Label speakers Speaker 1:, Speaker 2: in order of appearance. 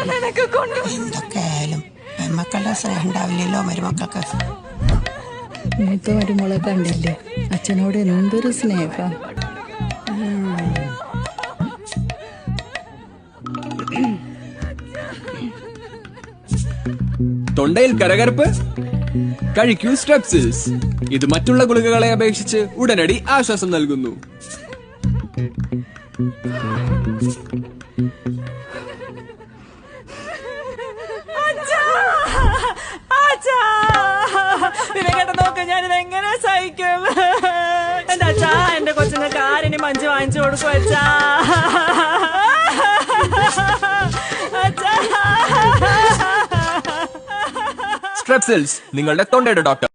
Speaker 1: എന്തൊക്കെ ആയാലും മക്കളുടെ സ്നേഹം ഉണ്ടാവില്ലല്ലോ മരുമക്കൾക്ക്.
Speaker 2: മൂത്ത മരുമോളെ കണ്ടില്ലേ? അച്ഛനോട് എന്തൊരു സ്നേഹം.
Speaker 3: തൊണ്ടയിൽ കരകരപ്പ്? കഴിക്കൂ സ്ട്രെപ്സിൽസ്. ഇത് മറ്റുള്ള ഗുളികകളെ അപേക്ഷിച്ച് ഉടനടി ആശ്വാസം നൽകുന്നു.
Speaker 4: ഞാൻ ഞാനിത് എങ്ങനെ സഹിക്കും? എന്റെ അച്ഛാ എന്റെ കൊച്ചിന് കാരിന് മഞ്ച് വാങ്ങിച്ചു കൊടുക്കും അച്ഛാ.
Speaker 3: സ്ട്രെപ്സിൽസ് നിങ്ങളുടെ തൊണ്ടയുടെ ഡോക്ടർ